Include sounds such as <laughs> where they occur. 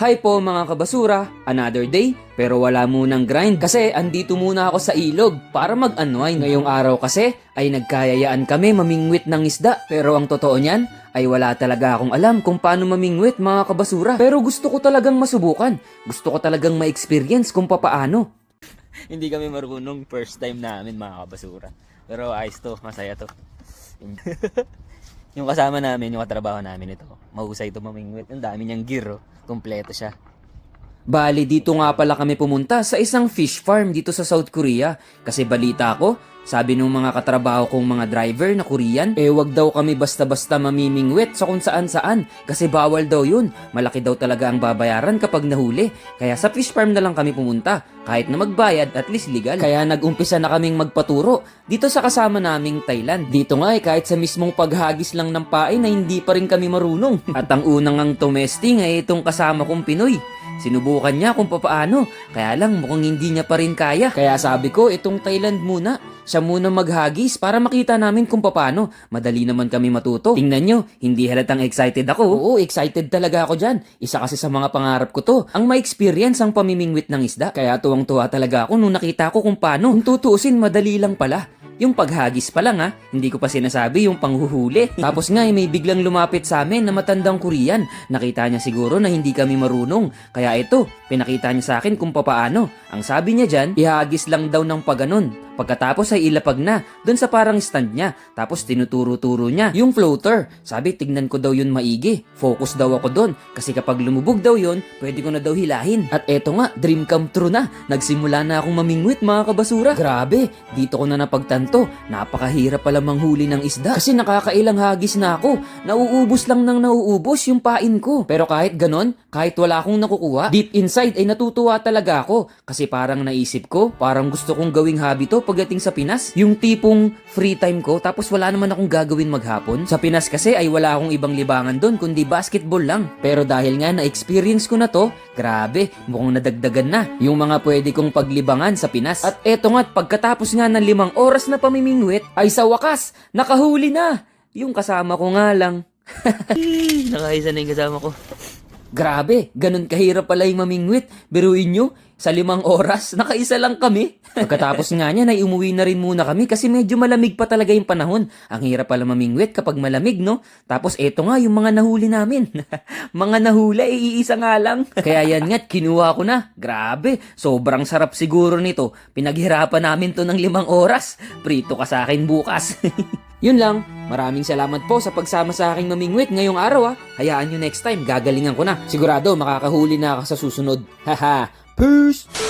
Hi po mga kabasura, another day, pero wala munang grind kasi andito muna ako sa ilog para mag-unwind. Ngayong araw kasi ay nagkayayaan kami mamingwit ng isda pero ang totoo niyan ay wala talaga akong alam kung paano mamingwit mga kabasura. Pero gusto ko talagang masubukan, gusto ko talagang ma-experience kung papaano. <laughs> Hindi kami marunong first time namin mga kabasura. Pero ayos to, masaya to. <laughs> yung kasama namin, yung katrabaho namin ito, mahusay ito mamingwit. Ang dami niyang gear, oh. kompleto siya. Bali, dito nga pala kami pumunta sa isang fish farm dito sa South Korea. Kasi balita ko, sabi nung mga katrabaho kong mga driver na Korean, eh wag daw kami basta-basta mamimingwit sa kung saan-saan. Kasi bawal daw yun. Malaki daw talaga ang babayaran kapag nahuli. Kaya sa fish farm na lang kami pumunta. Kahit na magbayad, at least legal. Kaya nag-umpisa na kaming magpaturo dito sa kasama naming Thailand. Dito nga eh, kahit sa mismong paghagis lang ng pain na hindi pa rin kami marunong. <laughs> At ang unang ang tumesting ay itong kasama kong Pinoy. Sinubukan niya kung papaano, kaya lang mukhang hindi niya pa rin kaya. Kaya sabi ko, itong Thailand muna. Siya muna maghagis para makita namin kung papaano. Madali naman kami matuto. Tingnan nyo, hindi halatang excited ako. Oo, excited talaga ako dyan. Isa kasi sa mga pangarap ko to. Ang ma-experience ang pamimingwit ng isda. Kaya tuwang-tuwa talaga ako nung nakita ko kung paano. Kung tutuusin, madali lang pala. Yung paghagis pa lang ha, hindi ko pa sinasabi yung panghuhuli. <laughs> Tapos nga eh, may biglang lumapit sa amin na matandang Korean. Nakita niya siguro na hindi kami marunong. Kaya ito, pinakita niya sa akin kung papaano. Ang sabi niya dyan, ihagis lang daw ng paganon. Pagkatapos ay ilapag na dun sa parang stand niya. Tapos tinuturo-turo niya yung floater. Sabi tignan ko daw yun maigi. Focus daw ako dun. Kasi kapag lumubog daw yun, pwede ko na daw hilahin. At eto nga, dream come true na. Nagsimula na akong mamingwit mga kabasura. Grabe, dito ko na napagtanto. Napakahirap pala manghuli ng isda. Kasi nakakailang hagis na ako. Nauubos lang nang nauubos yung pain ko. Pero kahit ganon, kahit wala akong nakukuha, deep inside ay natutuwa talaga ako. Kasi parang naisip ko, parang gusto kong gawing hobby to pagdating sa Pinas. Yung tipong free time ko tapos wala naman akong gagawin maghapon. Sa Pinas kasi ay wala akong ibang libangan doon kundi basketball lang. Pero dahil nga na-experience ko na to, grabe, mukhang nadagdagan na yung mga pwede kong paglibangan sa Pinas. At eto nga't pagkatapos nga ng limang oras na pamimingwit, ay sa wakas, nakahuli na! Yung kasama ko nga lang. <laughs> Nakaisa na yung kasama ko. Grabe, ganun kahirap pala yung mamingwit. Biruin nyo, sa limang oras, nakaisa lang kami. <laughs> Pagkatapos nga niya, ay umuwi na rin muna kami kasi medyo malamig pa talaga yung panahon. Ang hirap pala mamingwit kapag malamig, no? Tapos eto nga yung mga nahuli namin. <laughs> mga nahuli, eh, iisa nga lang. <laughs> Kaya yan nga't kinuha ko na. Grabe, sobrang sarap siguro nito. Pinaghirapan namin to ng limang oras. Prito ka sa akin bukas. Yun lang. Maraming salamat po sa pagsama sa aking mamingwit ngayong araw ah. Hayaan nyo next time, gagalingan ko na. Sigurado makakahuli na ako sa susunod. <laughs> Haha. Peace!